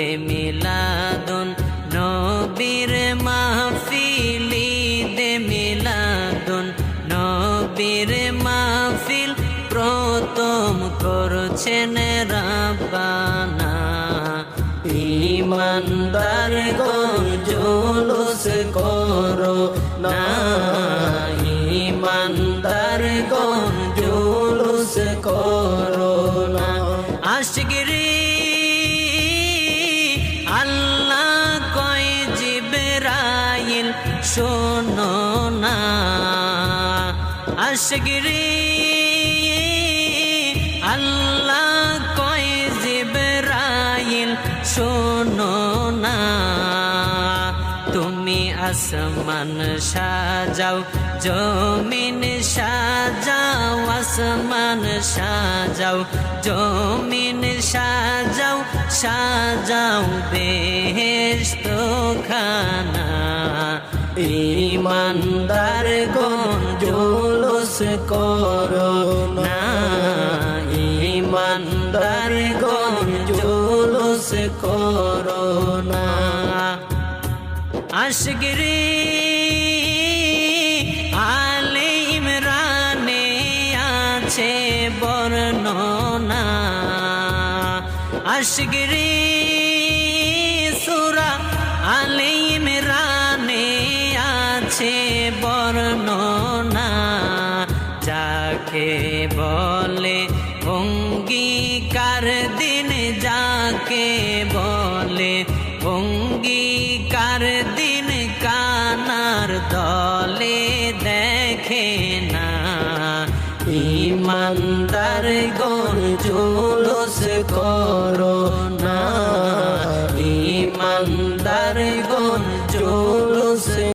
দে মিলাদুন নবীর মাহফিলি দে মিলাদুন নবীর মাহফিল প্রথম করছেন রাব্বানা। ইমানদার গণ জুলুস করো না। ইমানদার গণ জুলুস করো না। আশগিরি শোনো না আশগিরি আল্লাহ কয় জিবরাইল, শোনো না, তুমি আসমান সাজাও, জমিন সাজাও, আসমান সাজাও, জমিন সাজাও সাজাও বেহেস্ত খানা ইমানদার গন জুলুস করো না। ইমানদার গন জুলুস করো না। আশগিরি আলে ইমরানে আছে বর্ণনা। আশগিরি সুরা আলে বর্ণনা যাকে বলে অঙ্গীকার দিন, যাকে বলে অঙ্গীকার দিন কানার দলে দেখে না। ইমানদার গন জুলুস করো